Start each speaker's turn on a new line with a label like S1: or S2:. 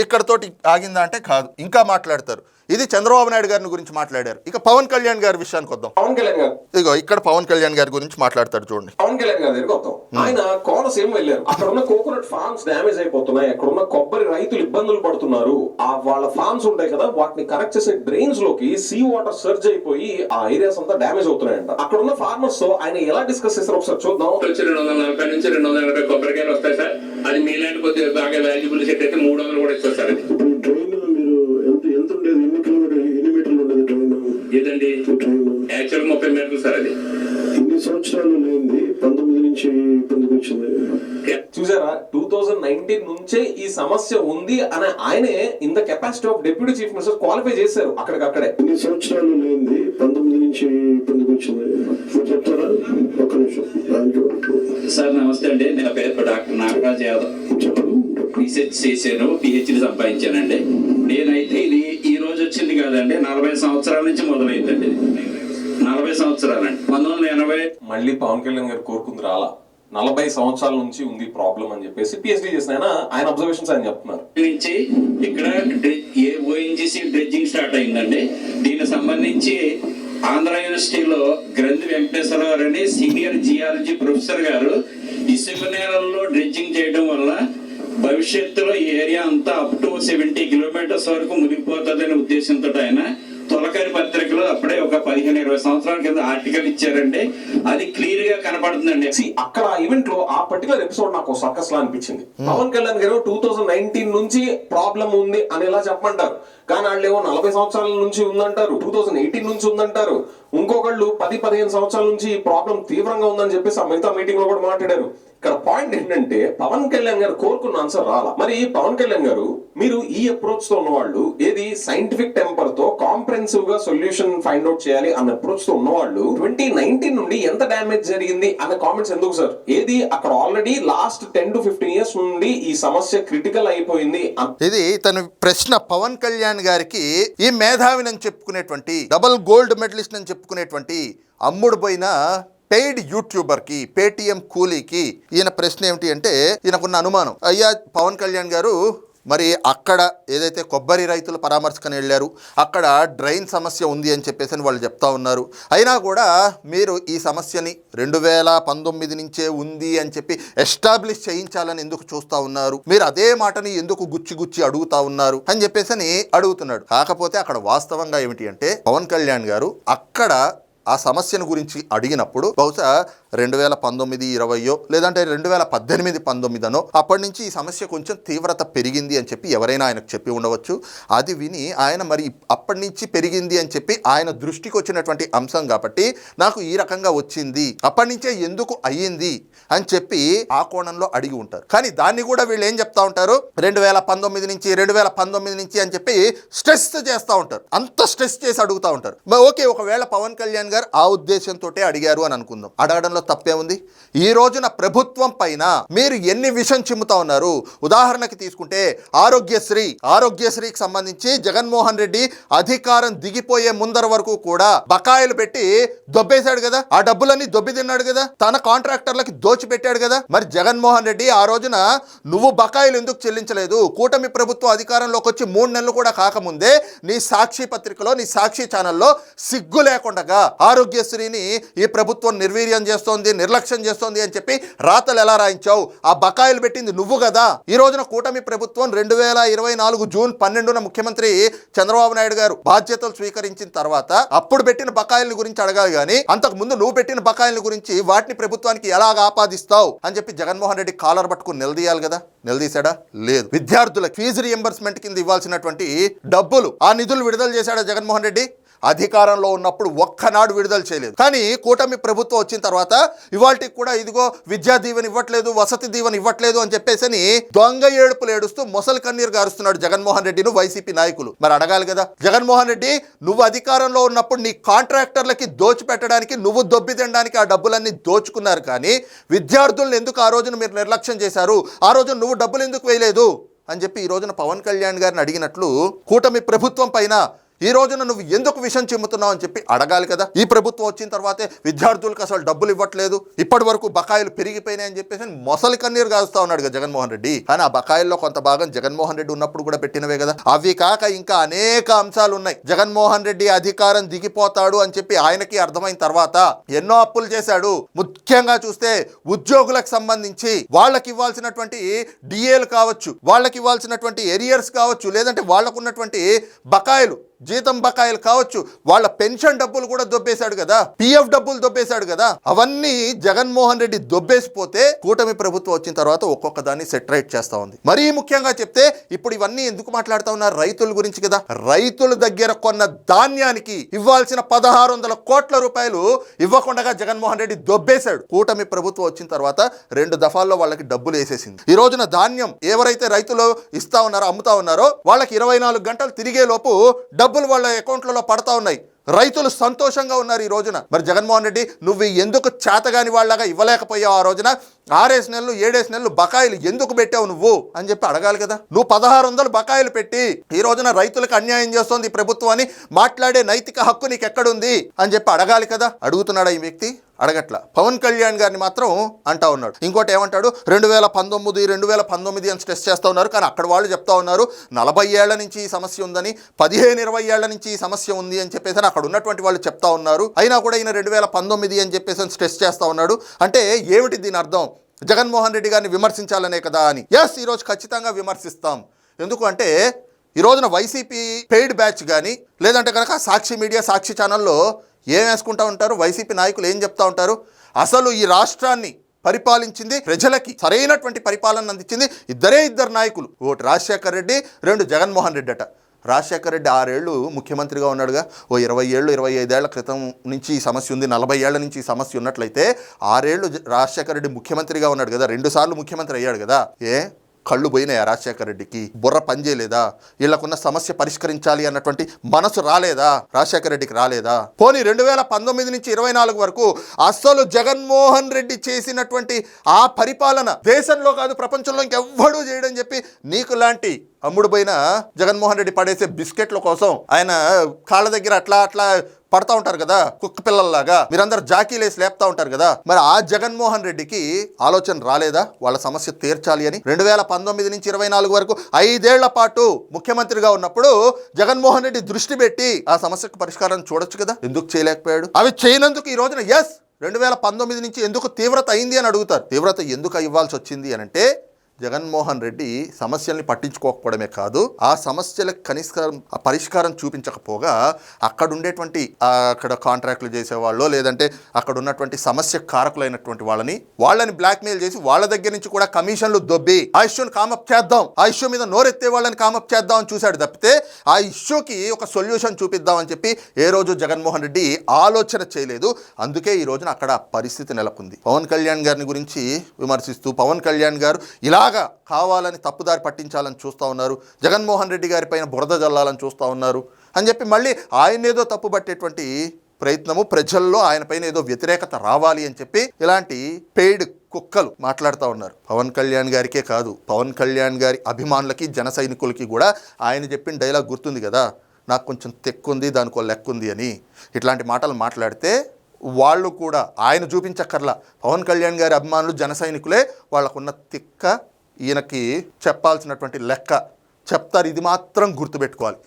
S1: ఇక్కడతోటి ఆగిందా అంటే కాదు. ఇంకా మాట్లాడతారు. ఇది చంద్రబాబు నాయుడు గారిని గురించి మాట్లాడారు. ఇక పవన్ కళ్యాణ్ గారి విషయానికి వద్దాం.
S2: పవన్ కళ్యాణ్ గారు.
S1: ఇదిగో ఇక్కడ పవన్ కళ్యాణ్ గారి గురించి మాట్లాడతాడు చూడండి.
S2: పవన్ కళ్యాణ్ గారి దగ్గరికి వద్దాం. ఆయన కోనసీమ వెళ్ళారు. అక్కడ ఉన్న కోకోనట్ ఫార్మ్స్ డ్యామేజ్ అయిపోతున్నాయి. అక్కడ ఉన్న కొబ్బరి రైతులు ఇబ్బందులు పడుతున్నారు. ఆ వాళ్ళ ఫార్మ్స్ ఉంటాయి కదా వాటిని కరెక్ట్ చేసే డ్రైన్స్లోకి సీ వాటర్ సర్జ్ అయిపోయి ఆ ఏరియాస్ అంతా డ్యామేజ్ అవుతున్నాయంట. అక్కడ ఉన్న ఫార్మర్స్తో ఆయన ఎలా డిస్కస్ చేస్తారో ఒకసారి చూద్దాం.
S3: వచ్చి రెండు వందల నలభై నుంచి రెండు వందల ఎనభై కొబ్బరికాయలు వస్తాయి సార్. అది మీలాంటి కొద్దిగా బాగా వాల్యుబుల్ సెట్ అయితే మూడు వందలు కూడా
S4: ఇప్పుడు ట్రైన్ మీరు ఎంత ఎంత ఉండేది? ఎన్ని కిలోమీటర్ ఎన్ని మీటర్లు ఉండేది ట్రైన్
S3: ఏదండి
S4: ట్రైన్
S3: యాక్చువల్ ముప్పై మీటర్లు సార్ అది.
S4: ఇన్ని సంవత్సరాలు లేనిది పంతొమ్మిది నుంచి ఇబ్బందికి వచ్చింది.
S2: చూసారా? టూ థౌజండ్ నైన్టీన్ నుంచే ఈ సమస్య ఉంది అని ఆయనే in the capacity of deputy chief minister qualify చేశారు అక్కడికక్కడే.
S4: ఇన్ని సంవత్సరాలు లేనిది పంతొమ్మిది నుంచి ఇబ్బందికి వచ్చింది. మీరు చెప్తారా? ఒక్క నిమిషం.
S5: సార్ నమస్తే అండి. నా పేరు డాక్టర్ నాగరాజ్ యాదవ్.
S4: చెప్పండి.
S5: రీసెర్చ్ చేశాను పిహెచ్డి సంపాదించానండి. నేనైతే ఇది ఈ రోజు వచ్చింది కాదండి నలభై సంవత్సరాల నుంచి మొదలైందండి. నలభై సంవత్సరాలండి. పంతొమ్మిది వందల ఎనభై
S2: మళ్ళీ పవన్ కళ్యాణ్ గారు కోరుకుంది రాలా. నలభై సంవత్సరాల నుంచి ఉంది ప్రాబ్లం అని చెప్పేసి పిహెచ్డి చేసిన ఆయన ఆయన అబ్జర్వేషన్స్ ఆయన చెప్తున్నారు.
S5: నుంచి ఇక్కడ ఏ ఓఎన్జిసి డ్రెడ్జింగ్ స్టార్ట్ అయిందండి. దీనికి సంబంధించి ఆంధ్ర యూనివర్సిటీలో గ్రంథి వెంకటేశ్వరరావు గారు అని సీనియర్ జియాలజీ ప్రొఫెసర్ గారు ఇసుక నేలల్లో డ్రెడ్జింగ్ భవిష్యత్తులో ఈ ఏరియా అంతా అప్ టు సెవెంటీ కిలోమీటర్స్ వరకు మునిగిపోతుందనే ఉద్దేశంతో ఆయన తొలకరి పత్రికలో అప్పుడే ఒక పదిహేను ఇరవై సంవత్సరాల కింద ఆర్టికల్ ఇచ్చారండి. అది క్లియర్గా కనపడుతుందండి.
S2: అక్కడ ఈవెంట్లో ఆ పర్టికులర్ ఎపిసోడ్ నాకు సర్కస్ లా అనిపించింది. Pawan Kalyan garu two thousand nineteen నుంచి ప్రాబ్లం ఉంది అని ఎలా చెప్పమంటారు. కానీ వాళ్ళు ఏమో నలభై సంవత్సరాల నుంచి ఉందంటారు టూ థౌసండ్ ఎయిటీన్ నుంచి ఉందంటారు. ఇంకొకళ్ళు పది పదిహేను సంవత్సరాల నుంచి ఈ ప్రాబ్లం తీవ్రంగా ఉందని చెప్పేసి ఆ మిగతా మీటింగ్లో కూడా మాట్లాడారు. ఇక్కడ పాయింట్ ఏంటంటే పవన్ కళ్యాణ్ గారు కోరుకున్న ఆన్సర్ రాలా. మరి పవన్ కళ్యాణ్ గారు మీరు ఈ అప్రోచ్తో ఉన్నవాళ్ళు ఏది సైంటిఫిక్ టెంపర్తో కాంప్రహెన్సివ్గా సొల్యూషన్ ఫైండ్ అవుట్ చేయాలి అన్న అప్రోచ్తో ఉన్నవాళ్ళు ట్వంటీ నైన్టీన్ నుండి ఎంత డ్యామేజ్ జరిగింది అన్న కామెంట్స్ ఎందుకు సార్ ఏది అక్కడ already last ten to fifteen years నుండి ఈ సమస్య క్రిటికల్ అయిపోయింది
S1: ఇది తన ప్రశ్న పవన్ కళ్యాణ్ గారికి ఈ మేధావిని అని చెప్పుకునేటువంటి డబుల్ గోల్డ్ మెడలిస్ట్ అని చెప్పుకునేటువంటి అమ్ముడు పోయిన పెయిడ్ యూట్యూబర్కి పేటిఎం కూలీకి ఈయన ప్రశ్న ఏమిటి అంటే ఈయనకున్న అనుమానం. అయ్యా పవన్ కళ్యాణ్ గారు మరి అక్కడ ఏదైతే కొబ్బరి రైతులు పరామర్శకని వెళ్ళారు అక్కడ డ్రైన్ సమస్య ఉంది అని చెప్పేసి అని వాళ్ళు చెప్తా ఉన్నారు. అయినా కూడా మీరు ఈ సమస్యని రెండు వేల పంతొమ్మిది నుంచే ఉంది అని చెప్పి ఎస్టాబ్లిష్ చేయించాలని ఎందుకు చూస్తా ఉన్నారు? మీరు అదే మాటని ఎందుకు గుచ్చి గుచ్చి అడుగుతా ఉన్నారు? అని చెప్పేసి అని అడుగుతున్నాడు. కాకపోతే అక్కడ వాస్తవంగా ఏమిటి అంటే పవన్ కళ్యాణ్ గారు అక్కడ ఆ సమస్యను గురించి అడిగినప్పుడు బహుశా రెండు వేల పంతొమ్మిది ఇరవయో లేదంటే రెండు వేల పద్దెనిమిది పంతొమ్మిదనో అప్పటి నుంచి ఈ సమస్య కొంచెం తీవ్రత పెరిగింది అని చెప్పి ఎవరైనా ఆయనకు చెప్పి ఉండవచ్చు. అది విని ఆయన మరి అప్పటి నుంచి పెరిగింది అని చెప్పి ఆయన దృష్టికి వచ్చినటువంటి అంశం కాబట్టి నాకు ఈ రకంగా వచ్చింది. అప్పటి నుంచే ఎందుకు అయ్యింది అని చెప్పి ఆ కోణంలో అడిగి ఉంటారు. కానీ దాన్ని కూడా వీళ్ళు ఏం చెప్తా ఉంటారు? రెండు వేల పంతొమ్మిది నుంచి రెండు వేల పంతొమ్మిది నుంచి అని చెప్పి స్ట్రెస్ చేస్తూ ఉంటారు. అంత స్ట్రెస్ చేసి అడుగుతూ ఉంటారు. ఓకే ఒకవేళ పవన్ కళ్యాణ్ గారు ఆ ఉద్దేశంతో అడిగారు అని అనుకుందాం. అడగడంలో తప్పే ఉంది ఈ రోజున ప్రభుత్వం పైన మీరు ఎన్ని విషం చిమ్ముతా ఉన్నారు? ఉదాహరణకి తీసుకుంటే ఆరోగ్యశ్రీ ఆరోగ్యశ్రీకి సంబంధించి జగన్మోహన్ రెడ్డి అధికారం దిగిపోయే ముందర వరకు కూడా బకాయిలు పెట్టి దొబ్బేశాడు కదా? ఆ డబ్బులన్నీ దొబ్బి తిన్నాడు కదా? తన కాంట్రాక్టర్లకి దోచిపెట్టాడు కదా? మరి జగన్మోహన్ రెడ్డి ఆ రోజున నువ్వు బకాయిలు ఎందుకు చెల్లించలేదు? కూటమి ప్రభుత్వం అధికారంలోకి వచ్చి మూడు నెలలు కూడా కాకముందే నీ సాక్షి పత్రికలో నీ సాక్షి ఛానల్లో సిగ్గు లేకుండా ఆరోగ్యశ్రీని ఈ ప్రభుత్వం నిర్వీర్యం చేస్తోంది. నిర్లక్ష్యం చేస్తోంది అని చెప్పి రాతలు ఎలా రాయించావు? ఆ బకాయిలు పెట్టింది నువ్వు కదా. ఈ రోజున కూటమి ప్రభుత్వం రెండు వేల ఇరవై నాలుగు జూన్ పన్నెండున ముఖ్యమంత్రి చంద్రబాబు నాయుడు గారు బాధ్యతలు స్వీకరించిన తర్వాత అప్పుడు పెట్టిన బకాయిల గురించి అడగాలి కానీ అంతకు ముందు నువ్వు పెట్టిన బకాయిల గురించి వాటిని ప్రభుత్వానికి ఎలాగ ఆపాదిస్తావు అని చెప్పి జగన్మోహన్ రెడ్డి కాలర్ పట్టుకుని నిలదీయాలి కదా. నిలదీశాడా? లేదు. విద్యార్థుల ఫీజు రియంబర్స్మెంట్ కింద ఇవ్వాల్సినటువంటి డబ్బులు ఆ నిధులు విడుదల చేశాడా జగన్మోహన్ రెడ్డి? అధికారంలో ఉన్నప్పుడు ఒక్కనాడు విడుదల చేయలేదు. కానీ కూటమి ప్రభుత్వం వచ్చిన తర్వాత ఇవాళకి కూడా ఇదిగో విద్యా దీవెన ఇవ్వట్లేదు వసతి దీవెన ఇవ్వట్లేదు అని చెప్పేసి అని దొంగ ఏడుపులు ఏడుస్తూ మొసలి కన్నీరు గారుస్తున్నాడు జగన్మోహన్ రెడ్డిను వైసీపీ నాయకులు. మరి అడగాలి కదా జగన్మోహన్ రెడ్డి నువ్వు అధికారంలో ఉన్నప్పుడు నీ కాంట్రాక్టర్లకి దోచిపెట్టడానికి నువ్వు దొబ్బి తినడానికి ఆ డబ్బులన్నీ దోచుకున్నారు కానీ విద్యార్థులను ఎందుకు ఆ రోజున మీరు నిర్లక్ష్యం చేశారు? ఆ రోజు నువ్వు డబ్బులు ఎందుకు వేయలేదు? అని చెప్పి ఈ రోజున పవన్ కళ్యాణ్ గారిని అడిగినట్లు కూటమి ప్రభుత్వం పైన ఈ రోజున నువ్వు ఎందుకు విషయం చిమ్ముతున్నావు అని చెప్పి అడగాలి కదా. ఈ ప్రభుత్వం వచ్చిన తర్వాతే విద్యార్థులకు అసలు డబ్బులు ఇవ్వట్లేదు. ఇప్పటి వరకు బకాయిలు పెరిగిపోయినాయి అని చెప్పేసి మొసలి కన్నీరు కాస్తా ఉన్నాడు కదా జగన్మోహన్ రెడ్డి. కానీ ఆ బకాయిల్లో కొంత భాగం జగన్మోహన్ రెడ్డి ఉన్నప్పుడు కూడా పెట్టినవే కదా. అవి కాక ఇంకా అనేక అంశాలు ఉన్నాయి. జగన్మోహన్ రెడ్డి అధికారం దిగిపోతాడు అని చెప్పి ఆయనకి అర్థమైన తర్వాత ఎన్నో అప్పులు చేశాడు. ముఖ్యంగా చూస్తే ఉద్యోగులకు సంబంధించి వాళ్ళకి ఇవ్వాల్సినటువంటి డిఏలు కావచ్చు వాళ్ళకి ఇవ్వాల్సినటువంటి ఎరియర్స్ కావచ్చు లేదంటే వాళ్ళకు ఉన్నటువంటి బకాయిలు జీతం బకాయిలు కావచ్చు వాళ్ళ పెన్షన్ డబ్బులు కూడా దొబ్బేశాడు కదా పిఎఫ్ డబ్బులు దొబ్బేశాడు కదా అవన్నీ జగన్మోహన్ రెడ్డి దొబ్బేసిపోతే కూటమి ప్రభుత్వం వచ్చిన తర్వాత ఒక్కొక్క దాన్ని సెటరేట్ చేస్తా ఉంది. మరీ ముఖ్యంగా చెప్తే ఇప్పుడు ఇవన్నీ ఎందుకు మాట్లాడుతా ఉన్నారు రైతుల గురించి కదా. రైతుల దగ్గర కొన్న ధాన్యానికి ఇవ్వాల్సిన పదహారు వందల కోట్ల రూపాయలు ఇవ్వకుండా జగన్మోహన్ రెడ్డి దొబ్బేశాడు. కూటమి ప్రభుత్వం వచ్చిన తర్వాత రెండు దఫాల్లో వాళ్ళకి డబ్బులు వేసేసింది. ఈ రోజున ధాన్యం ఎవరైతే రైతులు ఇస్తా ఉన్నారో అమ్ముతా ఉన్నారో వాళ్ళకి ఇరవై నాలుగు గంటలు తిరిగే లోపు డబ్బులు వాళ్ళ అకౌంట్లలో పడతా ఉన్నాయి. రైతులు సంతోషంగా ఉన్నారు ఈ రోజున. మరి జగన్మోహన్ రెడ్డి నువ్వు ఎందుకు చేతగాని వాళ్ళగా ఇవ్వలేకపోయావు ఆ రోజున? ఆరేసి నెలలు ఏడేసి నెలలు బకాయిలు ఎందుకు పెట్టావు నువ్వు అని చెప్పి అడగాలి కదా. నువ్వు పదహారు వందలు బకాయిలు పెట్టి ఈ రోజున రైతులకు అన్యాయం చేస్తోంది ప్రభుత్వం అని మాట్లాడే నైతిక హక్కు నీకు ఎక్కడుంది అని చెప్పి అడగాలి కదా. అడుగుతున్నాడా ఈ వ్యక్తి? అడగట్ల. పవన్ కళ్యాణ్ గారిని మాత్రం అంటా ఉన్నాడు. ఇంకోటి ఏమంటాడు? రెండు వేల పంతొమ్మిది రెండు వేల పంతొమ్మిది అని స్ట్రెస్ చేస్తూ ఉన్నారు కానీ అక్కడ వాళ్ళు చెప్తా ఉన్నారు నలభై ఏళ్ళ నుంచి ఈ సమస్య ఉందని పదిహేను ఇరవై ఏళ్ళ నుంచి ఈ సమస్య ఉంది అని చెప్పేసి అని అక్కడ ఉన్నటువంటి వాళ్ళు చెప్తా ఉన్నారు. అయినా కూడా ఈయన రెండు వేల పంతొమ్మిది అని చెప్పేసి అని స్ట్రెస్ చేస్తూ ఉన్నాడు. అంటే ఏమిటి దీని అర్థం? జగన్మోహన్ రెడ్డి గారిని విమర్శించాలనే కదా అని. ఎస్ ఈరోజు ఖచ్చితంగా విమర్శిస్తాం. ఎందుకు అంటే ఈ రోజున వైసీపీ పెయిడ్ బ్యాచ్ కానీ లేదంటే కనుక సాక్షి మీడియా సాక్షి ఛానల్లో ఏం వేసుకుంటా ఉంటారు? వైసీపీ నాయకులు ఏం చెప్తా ఉంటారు? అసలు ఈ రాష్ట్రాన్ని పరిపాలించింది ప్రజలకి సరైనటువంటి పరిపాలన అందించింది ఇద్దరే ఇద్దరు నాయకులు. ఒకటి రాజశేఖర్ రెడ్డి రెండు జగన్మోహన్ రెడ్డి అట. రాజశేఖర రెడ్డి ఆరేళ్ళు ముఖ్యమంత్రిగా ఉన్నాడుగా. ఓ ఇరవై ఏళ్ళు ఇరవై ఐదేళ్ళ క్రితం నుంచి ఈ సమస్య ఉంది. నలభై ఏళ్ళ నుంచి ఈ సమస్య ఉన్నట్లయితే ఆరేళ్ళు రాజశేఖర రెడ్డి ముఖ్యమంత్రిగా ఉన్నాడు కదా. రెండు సార్లు ముఖ్యమంత్రి అయ్యాడు కదా. ఏ? కళ్ళు పోయినాయా రాజశేఖర రెడ్డికి? బుర్ర పనిచేయలేదా? వీళ్ళకున్న సమస్య పరిష్కరించాలి అన్నటువంటి మనసు రాలేదా? రాజశేఖర రెడ్డికి రాలేదా? పోనీ రెండు వేల పంతొమ్మిది నుంచి ఇరవై నాలుగు వరకు అస్సలు జగన్మోహన్ రెడ్డి చేసినటువంటి ఆ పరిపాలన దేశంలో కాదు ప్రపంచంలో ఇంకెవ్వడూ చేయడం చెప్పి నీకు లాంటి అమ్ముడు పోయిన జగన్మోహన్ రెడ్డి పడేసే బిస్కెట్ల కోసం ఆయన కాళ్ళ దగ్గర అట్లా అట్లా పడతా ఉంటారు కదా కుక్క పిల్లల్లాగా. మీరందరూ జాకీలేసి లేపుతా ఉంటారు కదా. మరి ఆ జగన్మోహన్ రెడ్డికి ఆలోచన రాలేదా? వాళ్ళ సమస్య తీర్చాలి అని. రెండు వేల పంతొమ్మిది నుంచి ఇరవై నాలుగు వరకు ఐదేళ్ళ పాటు ముఖ్యమంత్రిగా ఉన్నప్పుడు జగన్మోహన్ రెడ్డి దృష్టి పెట్టి ఆ సమస్యకు పరిష్కారం చూడొచ్చు కదా? ఎందుకు చేయలేకపోయాడు? అవి చేయనందుకు ఈ రోజున ఎస్ రెండు వేల పంతొమ్మిది నుంచి ఎందుకు తీవ్రత అయింది అని అడుగుతారు. తీవ్రత ఎందుకు ఇవ్వాల్సి వచ్చింది అని అంటే జగన్మోహన్ రెడ్డి సమస్యల్ని పట్టించుకోకపోవడమే కాదు ఆ సమస్యలకు కనిష్కారం పరిష్కారం చూపించకపోగా అక్కడ ఉండేటువంటి అక్కడ కాంట్రాక్టులు చేసేవాళ్ళు లేదంటే అక్కడ ఉన్నటువంటి సమస్య కారకులైనటువంటి వాళ్ళని వాళ్ళని బ్లాక్మెయిల్ చేసి వాళ్ళ దగ్గర నుంచి కూడా కమిషన్లు దొబ్బి ఆ ఇష్యూని కామప్ చేద్దాం ఆ ఇష్యూ మీద నోరెత్తే వాళ్ళని కామప్ చేద్దాం అని చూశాడు తప్పితే ఆ ఇష్యూకి ఒక సొల్యూషన్ చూపిద్దాం అని చెప్పి ఏ రోజు జగన్మోహన్ రెడ్డి ఆలోచన చేయలేదు. అందుకే ఈ రోజున అక్కడ పరిస్థితి నెలకొంది. పవన్ కళ్యాణ్ గారిని గురించి విమర్శిస్తూ పవన్ కళ్యాణ్ గారు ఇలా బాగా కావాలని తప్పుదారి పట్టించాలని చూస్తూ ఉన్నారు. జగన్మోహన్ రెడ్డి గారి పైన బురద జల్లాలని చూస్తూ ఉన్నారు. అని చెప్పి మళ్ళీ ఆయన ఏదో తప్పు పట్టేటువంటి ప్రయత్నము ప్రజల్లో ఆయన పైన ఏదో వ్యతిరేకత రావాలి అని చెప్పి ఇలాంటి పెయిడ్ కుక్కలు మాట్లాడుతూ ఉన్నారు. పవన్ కళ్యాణ్ గారికే కాదు పవన్ కళ్యాణ్ గారి అభిమానులకి జన సైనికులకి కూడా ఆయన చెప్పిన డైలాగ్ గుర్తుంది కదా నాకు కొంచెం తెక్కుంది దానికో లెక్కుంది అని. ఇట్లాంటి మాటలు మాట్లాడితే వాళ్ళు కూడా ఆయన చూపించక్కర్లా. పవన్ కళ్యాణ్ గారి అభిమానులు జన సైనికులే వాళ్ళకున్న తిక్క ఈయనకి చెప్పాల్సినటువంటి లెక్క చెప్తారు. ఇది మాత్రం గుర్తుపెట్టుకోవాలి.